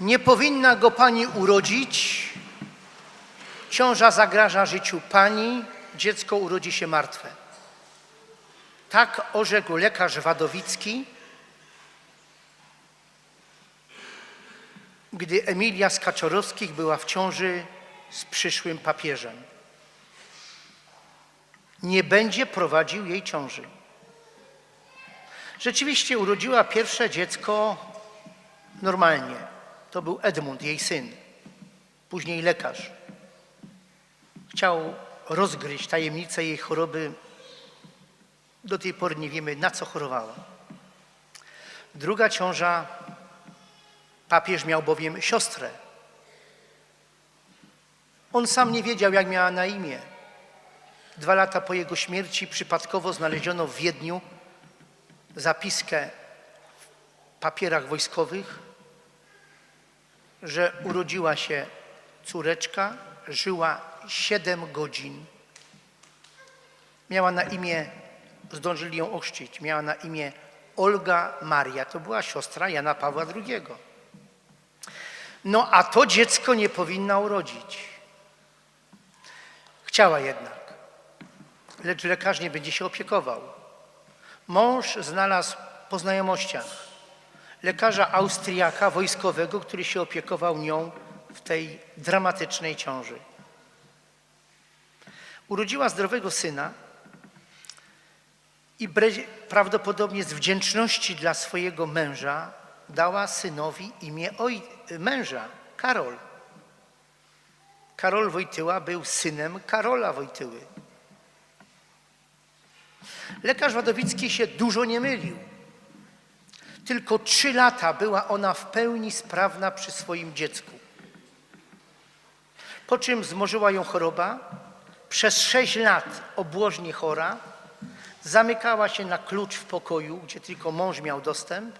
Nie powinna go pani urodzić. Ciąża zagraża życiu pani, dziecko urodzi się martwe. Tak orzekł lekarz Wadowicki, gdy Emilia z Kaczorowskich była w ciąży z przyszłym papieżem. Nie będzie prowadził jej ciąży. Rzeczywiście urodziła pierwsze dziecko normalnie. To był Edmund, jej syn, później lekarz. Chciał rozgryźć tajemnicę jej choroby. Do tej pory nie wiemy, na co chorowała. Druga ciąża, papież miał bowiem siostrę. On sam nie wiedział, jak miała na imię. Dwa lata po jego śmierci przypadkowo znaleziono w Wiedniu zapiskę w papierach wojskowych, że urodziła się córeczka, żyła 7 godzin. Miała na imię, zdążyli ją ochrzcić, miała na imię Olga Maria. To była siostra Jana Pawła II. No a to dziecko nie powinna urodzić. Chciała jednak, lecz lekarz nie będzie się opiekował. Mąż znalazł po znajomościach lekarza Austriaka wojskowego, który się opiekował nią w tej dramatycznej ciąży. Urodziła zdrowego syna i prawdopodobnie z wdzięczności dla swojego męża dała synowi imię oj- męża, Karol. Karol Wojtyła był synem Karola Wojtyły. Lekarz Wadowicki się dużo nie mylił. Tylko trzy lata była ona w pełni sprawna przy swoim dziecku. Po czym zmorzyła ją choroba. Przez sześć lat obłożnie chora. Zamykała się na klucz w pokoju, gdzie tylko mąż miał dostęp.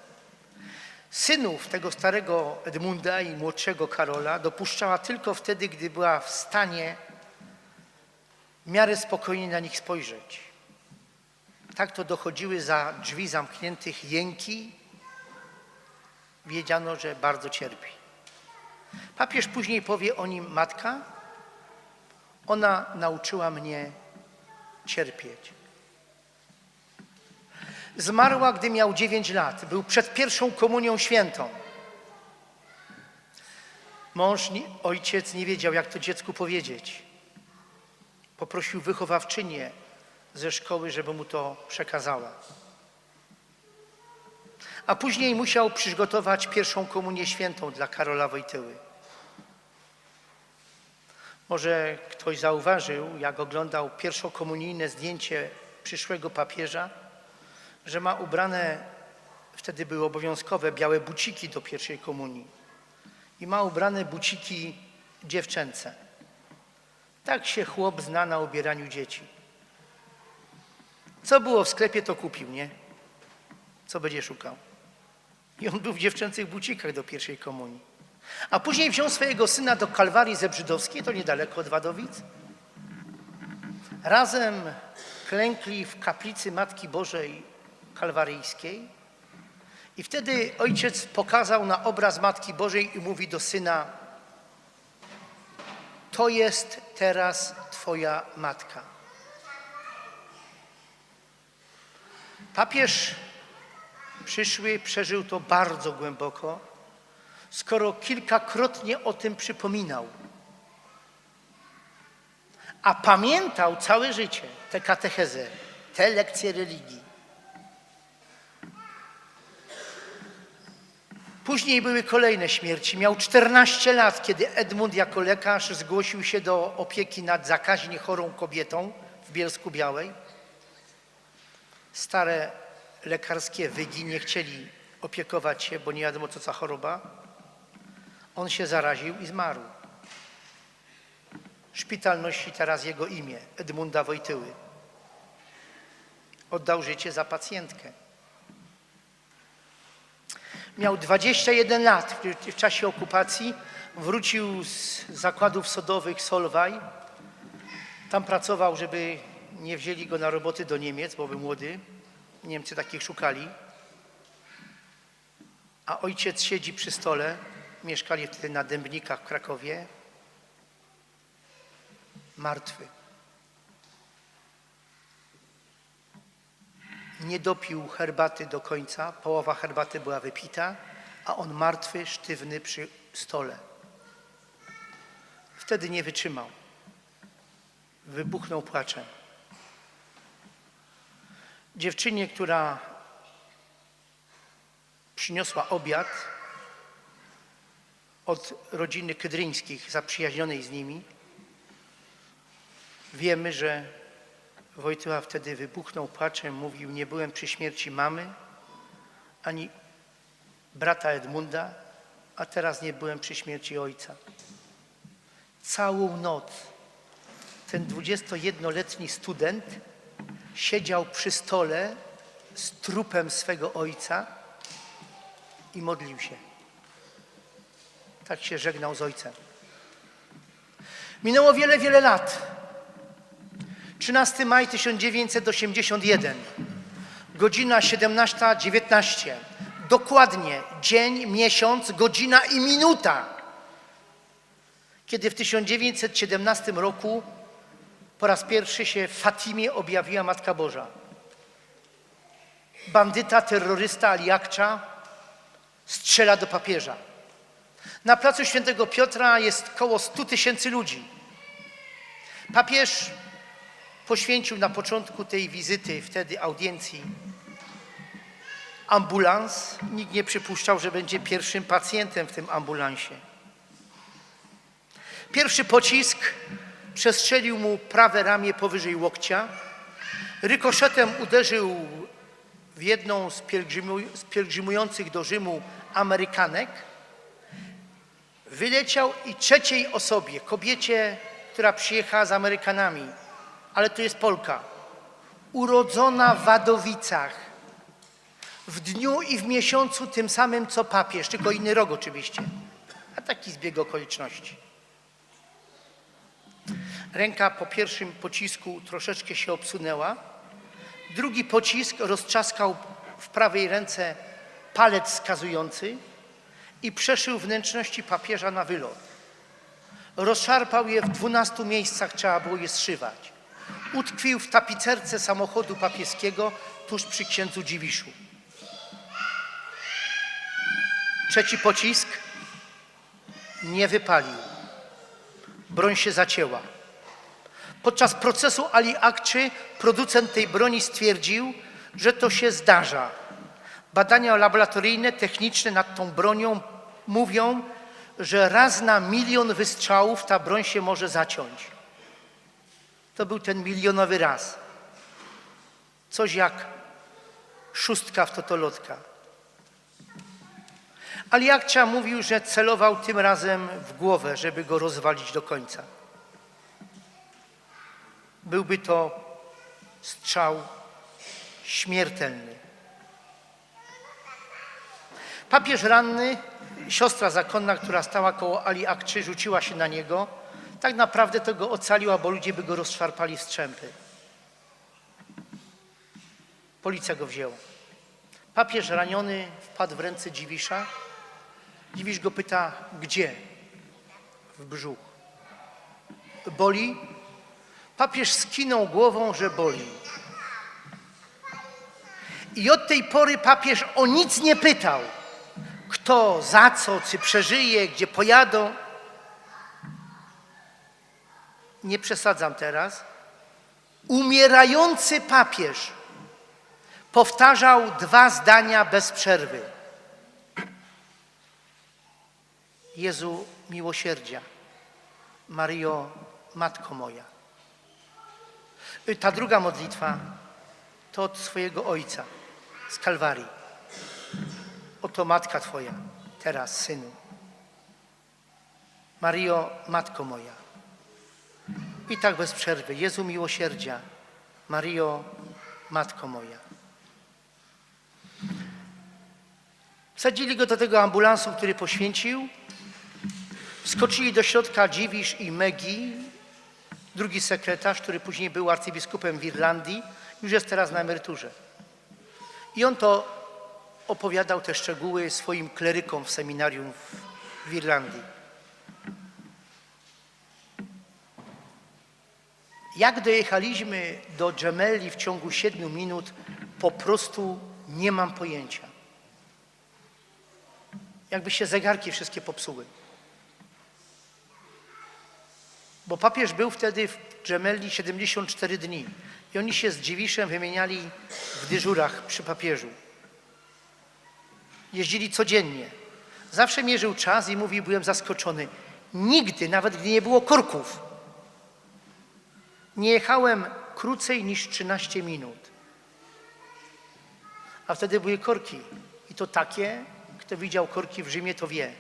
Synów tego starego Edmunda i młodszego Karola dopuszczała tylko wtedy, gdy była w stanie w miarę spokojnie na nich spojrzeć. Tak to dochodziły za drzwi zamkniętych jęki. Wiedziano, że bardzo cierpi. Papież później powie o nim matka. Ona nauczyła mnie cierpieć. Zmarła, gdy miał 9 lat. Był przed pierwszą komunią świętą. Mąż, ojciec nie wiedział, jak to dziecku powiedzieć. Poprosił wychowawczynię ze szkoły, żeby mu to przekazała. A później musiał przygotować pierwszą komunię świętą dla Karola Wojtyły. Może ktoś zauważył, jak oglądał pierwszokomunijne zdjęcie przyszłego papieża, że ma ubrane, wtedy były obowiązkowe, białe buciki do pierwszej komunii. I ma ubrane buciki dziewczęce. Tak się chłop zna na ubieraniu dzieci. Co było w sklepie, to kupił, nie? Co będzie szukał? I on był w dziewczęcych bucikach do pierwszej komunii. A później wziął swojego syna do Kalwarii Zebrzydowskiej, to niedaleko od Wadowic. Razem klękli w kaplicy Matki Bożej Kalwaryjskiej. I wtedy ojciec pokazał na obraz Matki Bożej i mówi do syna: To jest teraz Twoja matka. Papież przyszły przeżył to bardzo głęboko, skoro kilkakrotnie o tym przypominał. A pamiętał całe życie tę katechezę, te lekcje religii. Później były kolejne śmierci. Miał 14 lat, kiedy Edmund jako lekarz zgłosił się do opieki nad zakaźnie chorą kobietą w Bielsku Białej. Stare lekarskie wygi nie chcieli opiekować się, bo nie wiadomo co za choroba. On się zaraził i zmarł. Szpital nosi teraz jego imię, Edmunda Wojtyły. Oddał życie za pacjentkę. Miał 21 lat w- czasie okupacji. Wrócił z zakładów sodowych Solwaj. Tam pracował, żeby nie wzięli go na roboty do Niemiec, bo był młody. Niemcy takich szukali. A ojciec siedzi przy stole mieszkali wtedy na Dębnikach w Krakowie, martwy. Nie dopił herbaty do końca, połowa herbaty była wypita, a on martwy, sztywny przy stole. Wtedy nie wytrzymał. Wybuchnął płaczem. Dziewczynie, która przyniosła obiad od rodziny Kydryńskich, zaprzyjaźnionej z nimi, wiemy, że Wojtyła wtedy wybuchnął płaczem, mówił, nie byłem przy śmierci mamy, ani brata Edmunda, a teraz nie byłem przy śmierci ojca. Całą noc ten 21-letni student siedział przy stole z trupem swego ojca i modlił się. Tak się żegnał z ojcem. Minęło wiele, wiele lat. 13 maj 1981, godzina 17.19. Dokładnie dzień, miesiąc, godzina i minuta. Kiedy w 1917 roku po raz pierwszy się w Fatimie objawiła Matka Boża. Bandyta, terrorysta Ali Akcza strzela do papieża. Na placu Świętego Piotra jest koło 100 tysięcy ludzi. Papież poświęcił na początku tej wizyty, wtedy audiencji, ambulans. Nikt nie przypuszczał, że będzie pierwszym pacjentem w tym ambulansie. Pierwszy pocisk przestrzelił mu prawe ramię powyżej łokcia. Rykoszetem uderzył w jedną z, pielgrzymu, z pielgrzymujących do Rzymu Amerykanek. Wyleciał i trzeciej osobie, kobiecie, która przyjechała z Amerykanami, ale to jest Polka, urodzona w Wadowicach, w dniu i w miesiącu tym samym co papież, tylko inny rok oczywiście, a taki zbieg okoliczności. Ręka po pierwszym pocisku troszeczkę się obsunęła. Drugi pocisk roztrzaskał w prawej ręce palec wskazujący i przeszył wnętrzności papieża na wylot. Rozszarpał je w dwunastu miejscach, trzeba było je zszywać. Utkwił w tapicerce samochodu papieskiego tuż przy księdzu Dziwiszu. Trzeci pocisk nie wypalił. Broń się zacięła. Podczas procesu Ali Akczy producent tej broni stwierdził, że to się zdarza. Badania laboratoryjne, techniczne nad tą bronią mówią, że raz na milion wystrzałów ta broń się może zaciąć. To był ten milionowy raz. Coś jak szóstka w totolotka. Ali Akcza mówił, że celował tym razem w głowę, żeby go rozwalić do końca. Byłby to strzał śmiertelny. Papież ranny, siostra zakonna, która stała koło Ali Akczy, rzuciła się na niego. Tak naprawdę to go ocaliła, bo ludzie by go rozszarpali w strzępy. Policja go wzięła. Papież raniony wpadł w ręce Dziwisza. Dziwisz go pyta, gdzie? W brzuch. Boli? Papież skinął głową, że boli. I od tej pory papież o nic nie pytał. Kto, za co, czy przeżyje, gdzie pojadą. Nie przesadzam teraz. Umierający papież powtarzał dwa zdania bez przerwy. Jezu miłosierdzia, Mario, Matko moja. Ta druga modlitwa to od swojego Ojca z Kalwarii. Oto Matka Twoja, teraz Synu. Mario, Matko moja. I tak bez przerwy. Jezu miłosierdzia, Mario, Matko moja. Wsadzili go do tego ambulansu, który poświęcił. Wskoczyli do środka Dziwisz i Megi, drugi sekretarz, który później był arcybiskupem w Irlandii, już jest teraz na emeryturze. I on to opowiadał te szczegóły swoim klerykom w seminarium w w Irlandii. Jak dojechaliśmy do Gemelli w ciągu siedmiu minut, po prostu nie mam pojęcia. Jakby się zegarki wszystkie popsuły. Bo papież był wtedy w Gemelli 74 dni i oni się z Dziwiszem wymieniali w dyżurach przy papieżu. Jeździli codziennie. Zawsze mierzył czas i mówił, byłem zaskoczony. Nigdy, nawet gdy nie było korków, nie jechałem krócej niż 13 minut. A wtedy były korki. I to takie, kto widział korki w Rzymie, to wie.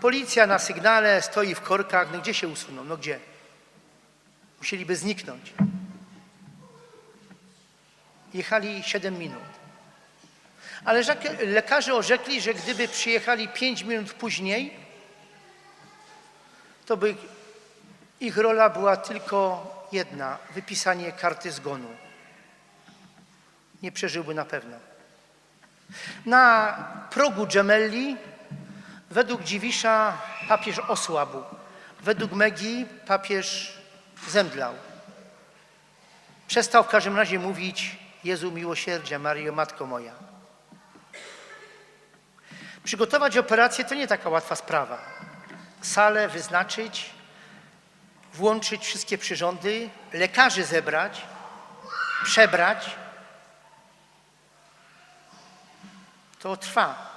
Policja na sygnale stoi w korkach. No gdzie się usuną? No gdzie? Musieliby zniknąć. Jechali 7 minut. Ale lekarze orzekli, że gdyby przyjechali 5 minut później, to by ich rola była tylko jedna wypisanie karty zgonu. Nie przeżyłby na pewno. Na progu Gemelli według Dziwisza papież osłabł. Według Megi papież zemdlał. Przestał w każdym razie mówić Jezu miłosierdzia, Maryjo Matko moja. Przygotować operację to nie taka łatwa sprawa. Salę wyznaczyć, włączyć wszystkie przyrządy, lekarzy zebrać, przebrać. To trwa.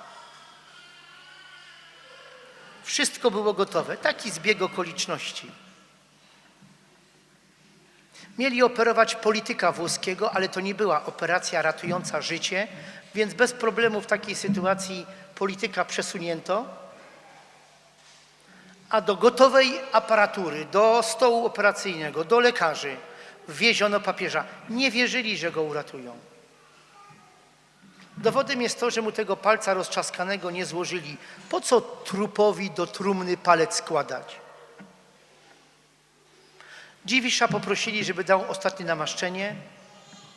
Wszystko było gotowe. Taki zbieg okoliczności. Mieli operować polityka włoskiego, ale to nie była operacja ratująca życie, więc bez problemu w takiej sytuacji polityka przesunięto, a do gotowej aparatury, do stołu operacyjnego, do lekarzy wwieziono papieża. Nie wierzyli, że go uratują. Dowodem jest to, że mu tego palca rozczaskanego nie złożyli. Po co trupowi do trumny palec składać? Dziwisza poprosili, żeby dał ostatnie namaszczenie.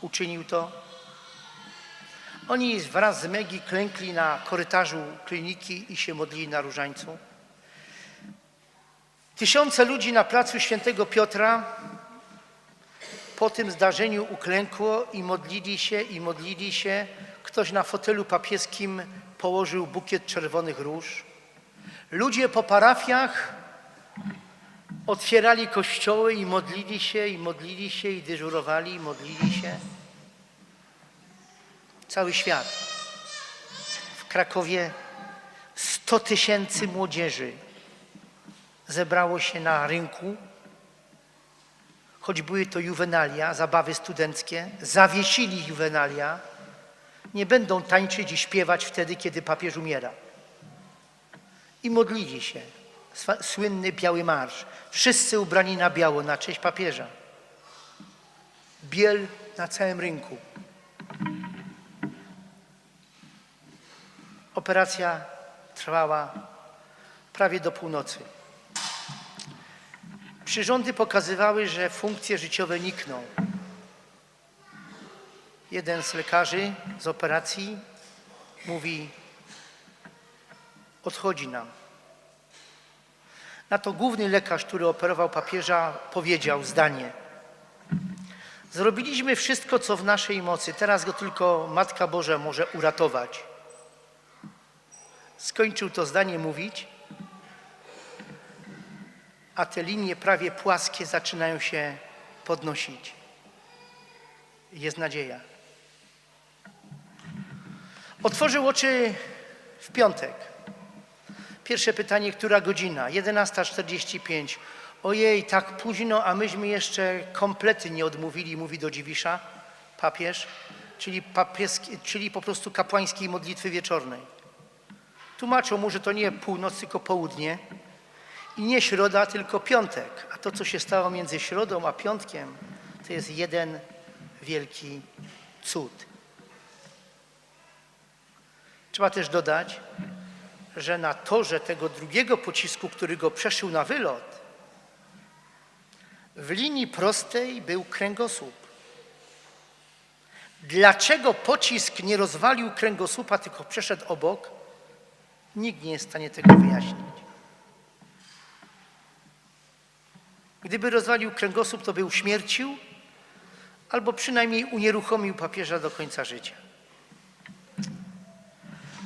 Uczynił to. Oni wraz z Megi klękli na korytarzu kliniki i się modlili na różańcu. Tysiące ludzi na placu Świętego Piotra po tym zdarzeniu uklękło i modlili się, i modlili się. Ktoś na fotelu papieskim położył bukiet czerwonych róż. Ludzie po parafiach otwierali kościoły i modlili się, i modlili się, i dyżurowali, i modlili się. Cały świat. W Krakowie 100 tysięcy młodzieży zebrało się na rynku, choć były to juwenalia, zabawy studenckie, zawiesili juwenalia, nie będą tańczyć i śpiewać wtedy, kiedy papież umiera. I modlili się. Słynny biały marsz. Wszyscy ubrani na biało na cześć papieża. Biel na całym rynku. Operacja trwała prawie do północy. Przyrządy pokazywały, że funkcje życiowe nikną. Jeden z lekarzy z operacji mówi: Odchodzi nam. Na to główny lekarz, który operował papieża, powiedział zdanie: Zrobiliśmy wszystko, co w naszej mocy, teraz go tylko Matka Boża może uratować. Skończył to zdanie mówić, a te linie prawie płaskie zaczynają się podnosić. Jest nadzieja. Otworzył oczy w piątek. Pierwsze pytanie, która godzina? 11.45. Ojej, tak późno, a myśmy jeszcze komplety nie odmówili, mówi do Dziwisza papież, czyli, papieski, czyli po prostu kapłańskiej modlitwy wieczornej. Tłumaczą mu, że to nie północ, tylko południe i nie środa, tylko piątek. A to, co się stało między środą a piątkiem, to jest jeden wielki cud. Trzeba też dodać, że na torze tego drugiego pocisku, który go przeszył na wylot, w linii prostej był kręgosłup. Dlaczego pocisk nie rozwalił kręgosłupa, tylko przeszedł obok? Nikt nie jest w stanie tego wyjaśnić. Gdyby rozwalił kręgosłup, to by uśmiercił albo przynajmniej unieruchomił papieża do końca życia.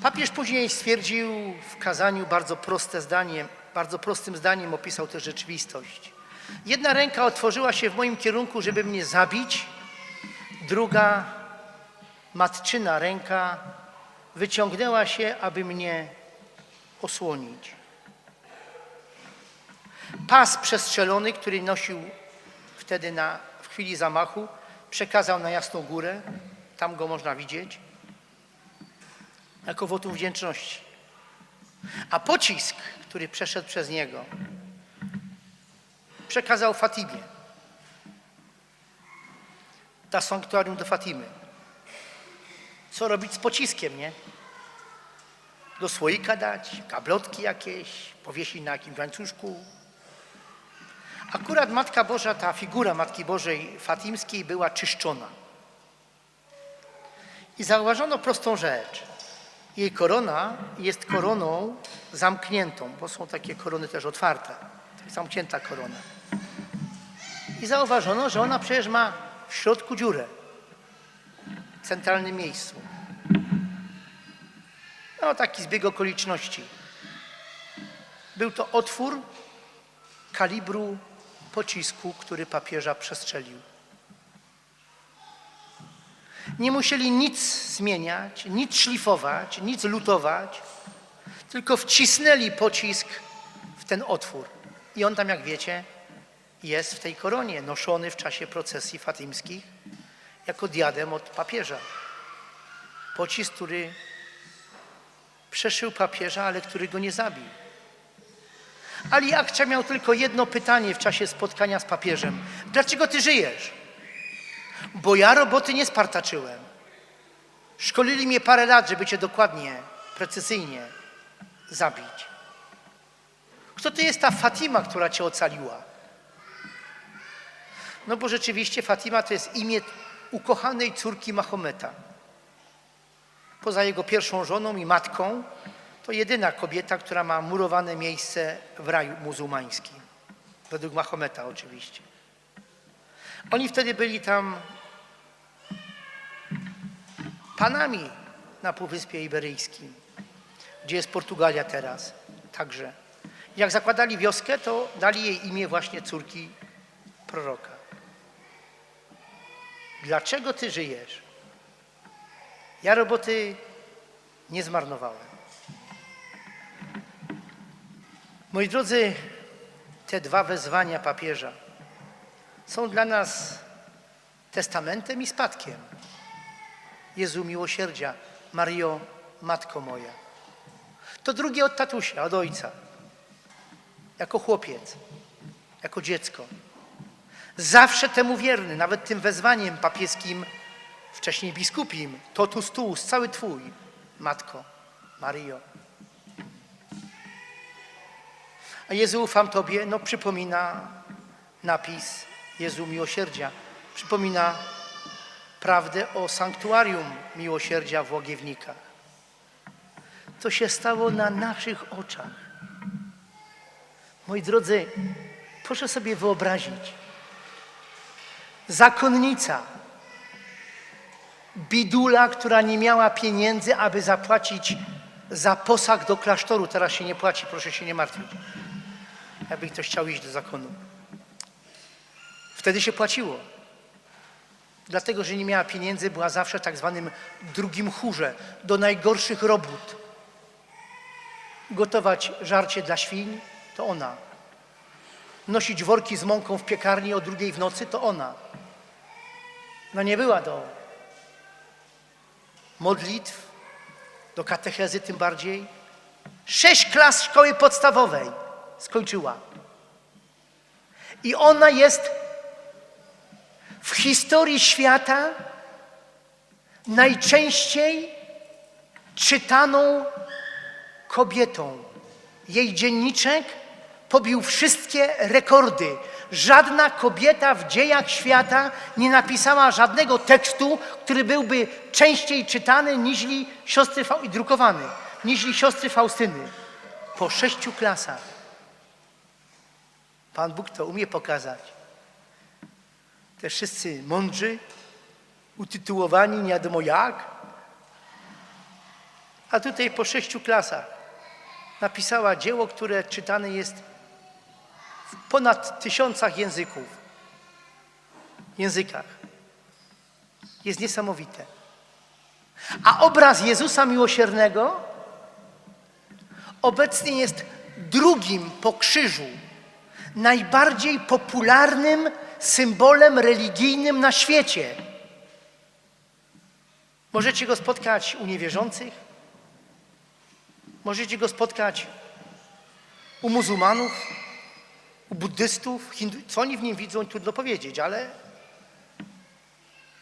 Papież później stwierdził w kazaniu bardzo proste zdanie, bardzo prostym zdaniem opisał tę rzeczywistość. Jedna ręka otworzyła się w moim kierunku, żeby mnie zabić, druga matczyna ręka wyciągnęła się, aby mnie osłonić. Pas przestrzelony, który nosił wtedy na, w chwili zamachu, przekazał na Jasną Górę, tam go można widzieć, jako wotum wdzięczności. A pocisk, który przeszedł przez niego, przekazał Fatimie. Da sanktuarium do Fatimy. Co robić z pociskiem, nie? Do słoika dać, kablotki jakieś, powiesić na jakimś łańcuszku. Akurat Matka Boża, ta figura Matki Bożej Fatimskiej była czyszczona. I zauważono prostą rzecz. Jej korona jest koroną zamkniętą, bo są takie korony też otwarte. To jest zamknięta korona. I zauważono, że ona przecież ma w środku dziurę, w centralnym miejscu. No, taki zbieg okoliczności. Był to otwór kalibru pocisku, który papieża przestrzelił. Nie musieli nic zmieniać, nic szlifować, nic lutować, tylko wcisnęli pocisk w ten otwór. I on tam, jak wiecie, jest w tej koronie, noszony w czasie procesji fatymskich jako diadem od papieża. Pocisk, który przeszył papieża, ale który go nie zabił. Ali Akcia miał tylko jedno pytanie w czasie spotkania z papieżem. Dlaczego ty żyjesz? Bo ja roboty nie spartaczyłem. Szkolili mnie parę lat, żeby cię dokładnie, precyzyjnie zabić. Kto to jest ta Fatima, która cię ocaliła? No bo rzeczywiście Fatima to jest imię ukochanej córki Mahometa. Poza jego pierwszą żoną i matką, to jedyna kobieta, która ma murowane miejsce w raju muzułmańskim. Według Mahometa oczywiście. Oni wtedy byli tam panami na Półwyspie Iberyjskim, gdzie jest Portugalia teraz także. Jak zakładali wioskę, to dali jej imię właśnie córki proroka. Dlaczego ty żyjesz? Ja roboty nie zmarnowałem. Moi drodzy, te dwa wezwania papieża są dla nas testamentem i spadkiem. Jezu miłosierdzia, Mario, Matko moja. To drugie od tatusia, od ojca. Jako chłopiec, jako dziecko. Zawsze temu wierny, nawet tym wezwaniem papieskim, wcześniej biskupim, totus tuus, cały Twój, Matko, Mario. A Jezu, ufam Tobie, no przypomina napis Jezu miłosierdzia. Przypomina prawdę o sanktuarium miłosierdzia w Łagiewnikach. To się stało na naszych oczach. Moi drodzy, proszę sobie wyobrazić, zakonnica, bidula, która nie miała pieniędzy, aby zapłacić za posag do klasztoru. Teraz się nie płaci, proszę się nie martwić. Jakby ktoś chciał iść do zakonu. Wtedy się płaciło. Dlatego, że nie miała pieniędzy, była zawsze tak zwanym drugim chórze, do najgorszych robót. Gotować żarcie dla świń, to ona. Nosić worki z mąką w piekarni o drugiej w nocy, to ona. No nie była do modlitw, do katechezy tym bardziej. Sześć klas szkoły podstawowej skończyła. I ona jest historii świata najczęściej czytaną kobietą. Jej dzienniczek pobił wszystkie rekordy. Żadna kobieta w dziejach świata nie napisała żadnego tekstu, który byłby częściej czytany niż siostry i drukowany. niż siostry Faustyny. Po sześciu klasach. Pan Bóg to umie pokazać. Te wszyscy mądrzy, utytułowani nie wiadomo jak. A tutaj po sześciu klasach napisała dzieło, które czytane jest w ponad tysiącach języków. Językach. Jest niesamowite. A obraz Jezusa Miłosiernego obecnie jest drugim po krzyżu najbardziej popularnym symbolem religijnym na świecie. Możecie go spotkać u niewierzących, możecie go spotkać u muzułmanów, u buddystów, hindu... co oni w nim widzą, trudno powiedzieć, ale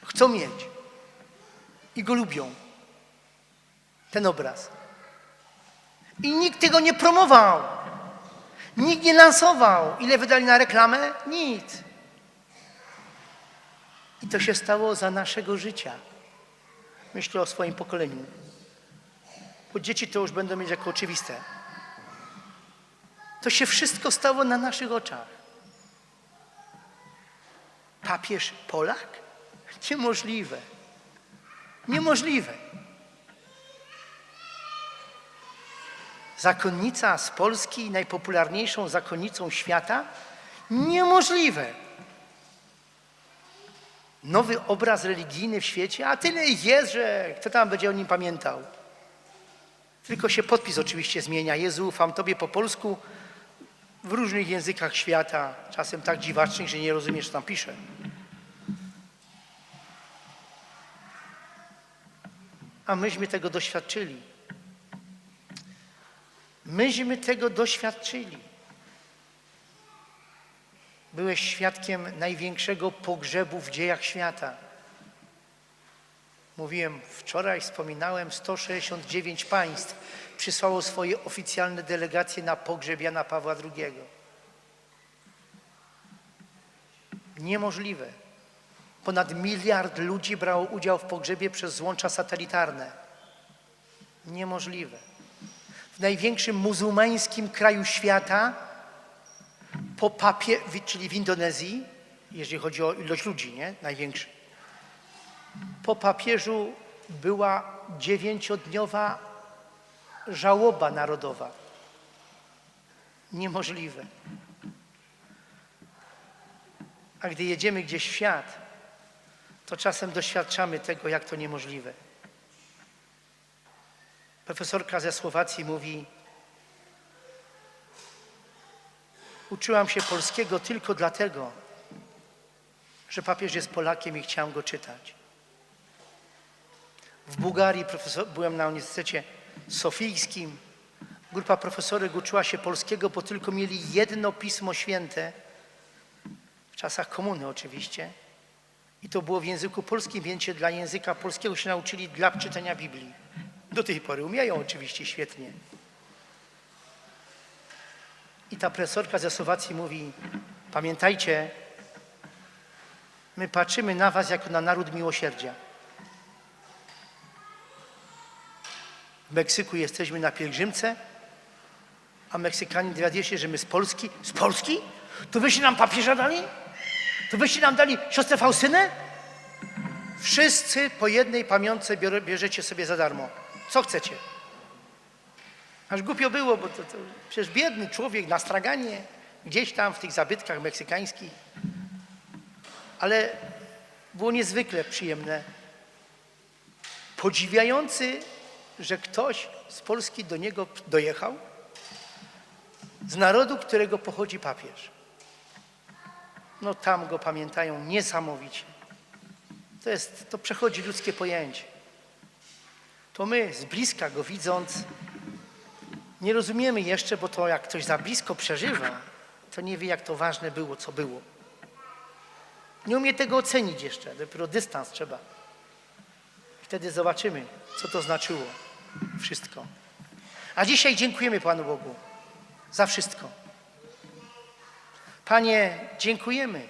chcą mieć i go lubią. Ten obraz. I nikt tego nie promował. Nikt nie lansował. Ile wydali na reklamę? Nic. I to się stało za naszego życia. Myślę o swoim pokoleniu. Bo dzieci to już będą mieć jako oczywiste. To się wszystko stało na naszych oczach. Papież Polak? Niemożliwe. Niemożliwe. Zakonnica z Polski, najpopularniejszą zakonnicą świata? Niemożliwe. Nowy obraz religijny w świecie, a tyle ich jest, że kto tam będzie o nim pamiętał. Tylko się podpis oczywiście zmienia. Jezu, ufam Tobie po polsku w różnych językach świata, czasem tak dziwacznych, że nie rozumiesz, co tam pisze. A myśmy tego doświadczyli. Myśmy tego doświadczyli. Byłeś świadkiem największego pogrzebu w dziejach świata. Mówiłem wczoraj, wspominałem, 169 państw przysłało swoje oficjalne delegacje na pogrzeb Jana Pawła II. Niemożliwe. Ponad miliard ludzi brało udział w pogrzebie przez złącza satelitarne. Niemożliwe. W największym muzułmańskim kraju świata, po papie, czyli w Indonezji, jeżeli chodzi o ilość ludzi, nie? Największy. Po papieżu była dziewięciodniowa żałoba narodowa. Niemożliwe. A gdy jedziemy gdzieś w świat, to czasem doświadczamy tego, jak to niemożliwe. Profesorka ze Słowacji mówi: Uczyłam się polskiego tylko dlatego, że papież jest Polakiem i chciałam go czytać. W Bułgarii profesor, byłem na Uniwersytecie Sofijskim. Grupa profesorek uczyła się polskiego, bo tylko mieli jedno pismo święte, w czasach komuny oczywiście. I to było w języku polskim, więc się dla języka polskiego się nauczyli dla czytania Biblii. Do tej pory umieją oczywiście świetnie. I ta profesorka ze Słowacji mówi, pamiętajcie, my patrzymy na was jako na naród miłosierdzia. W Meksyku jesteśmy na pielgrzymce, a Meksykanie dowiadują się, że my z Polski. Z Polski? To wyście nam papieża dali? To wyście nam dali siostrę Faustynę? Wszyscy po jednej pamiątce bierzecie sobie za darmo. Co chcecie? Aż głupio było, bo to, to przecież biedny człowiek na straganie, gdzieś tam w tych zabytkach meksykańskich. Ale było niezwykle przyjemne. Podziwiający, że ktoś z Polski do niego dojechał, z narodu, którego pochodzi papież. No tam go pamiętają niesamowicie. To, jest, to przechodzi ludzkie pojęcie. To my z bliska go widząc, nie rozumiemy jeszcze, bo to jak ktoś za blisko przeżywa, to nie wie, jak to ważne było, co było. Nie umie tego ocenić jeszcze, dopiero dystans trzeba. Wtedy zobaczymy, co to znaczyło. Wszystko. A dzisiaj dziękujemy Panu Bogu za wszystko. Panie, dziękujemy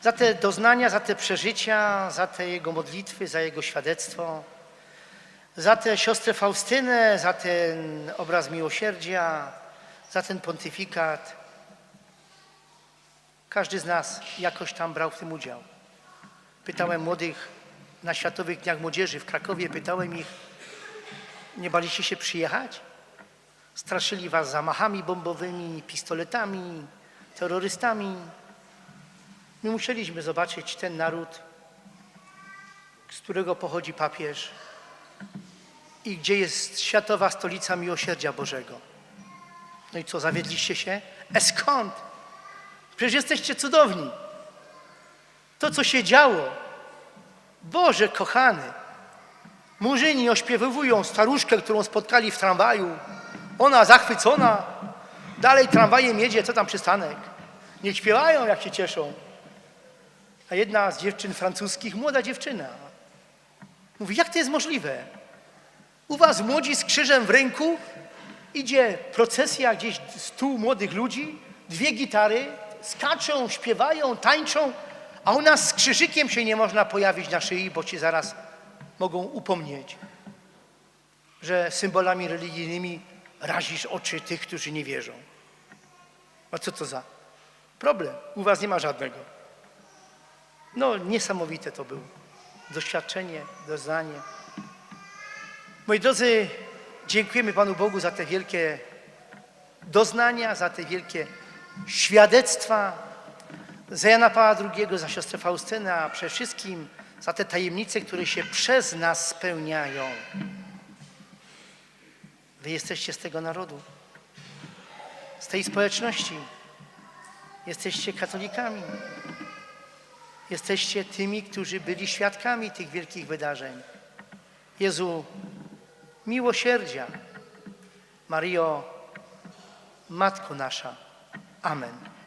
za te doznania, za te przeżycia, za te Jego modlitwy, za Jego świadectwo, za tę siostrę Faustynę, za ten obraz miłosierdzia, za ten pontyfikat. Każdy z nas jakoś tam brał w tym udział. Pytałem młodych na Światowych Dniach Młodzieży w Krakowie, pytałem ich, nie baliście się przyjechać? Straszyli was zamachami bombowymi, pistoletami, terrorystami. My musieliśmy zobaczyć ten naród, z którego pochodzi papież i gdzie jest światowa stolica miłosierdzia Bożego. No i co, zawiedliście się? E skąd? Przecież jesteście cudowni. To, co się działo, Boże kochany, Murzyni ośpiewują staruszkę, którą spotkali w tramwaju. Ona zachwycona, dalej tramwajem jedzie, co tam przystanek. Niech śpiewają, jak się cieszą. A jedna z dziewczyn francuskich, młoda dziewczyna, mówi, jak to jest możliwe? U was młodzi z krzyżem w ręku, idzie procesja gdzieś stu młodych ludzi, dwie gitary, skaczą, śpiewają, tańczą, a u nas z krzyżykiem się nie można pojawić na szyi, bo ci zaraz mogą upomnieć, że symbolami religijnymi razisz oczy tych, którzy nie wierzą. A co to za problem? U was nie ma żadnego. No, niesamowite to było. Doświadczenie, doznanie. Moi drodzy, dziękujemy Panu Bogu za te wielkie doznania, za te wielkie świadectwa, za Jana Pawła II, za siostrę Faustynę, a przede wszystkim za te tajemnice, które się przez nas spełniają. Wy jesteście z tego narodu, z tej społeczności. Jesteście katolikami. Jesteście tymi, którzy byli świadkami tych wielkich wydarzeń. Jezu, miłosierdzia. Mario, Matko nasza. Amen.